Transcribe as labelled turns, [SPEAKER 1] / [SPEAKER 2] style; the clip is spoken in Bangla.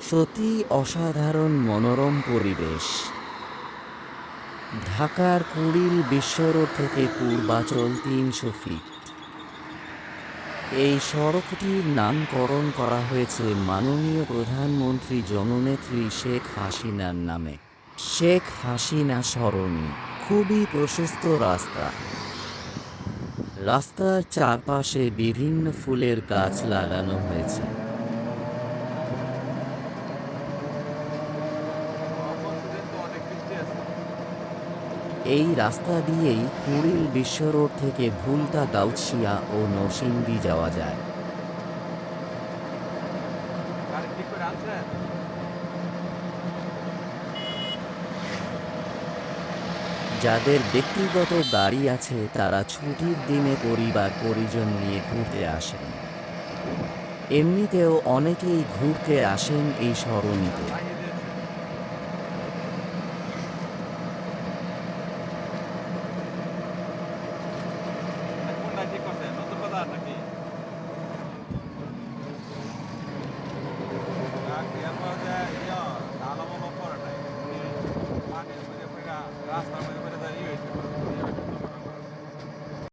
[SPEAKER 1] সত্যি অসাধারণ মনোরম পরিবেশ। ঢাকার কুড়িল বিশ্বরোড থেকে পূর্বাচল তিনশো ফিট। এই সড়কটির নামকরণ করা হয়েছে মাননীয় প্রধানমন্ত্রী জননেত্রী শেখ হাসিনার নামে। শেখ হাসিনা সরণি, খুবই প্রশস্ত রাস্তা। রাস্তার চারপাশে বিভিন্ন ফুলের গাছ লাগানো হয়েছে। এই রাস্তা দিয়েই কুড়িল বিশ্ব রোড থেকে ভুলতা গাউছিয়া ও নরসিংদী যাওয়া যায়। যাদের ব্যক্তিগত গাড়ি আছে, তারা ছুটির দিনে পরিবার পরিজন নিয়ে ঘুরতে আসেন। এমনিতেও অনেকেই ঘুরতে আসেন এই সরণিতে
[SPEAKER 2] lagi এরপর যে ইয়ে আলামো পরে নাই পানি ঘুরে ফিরা রাস্তার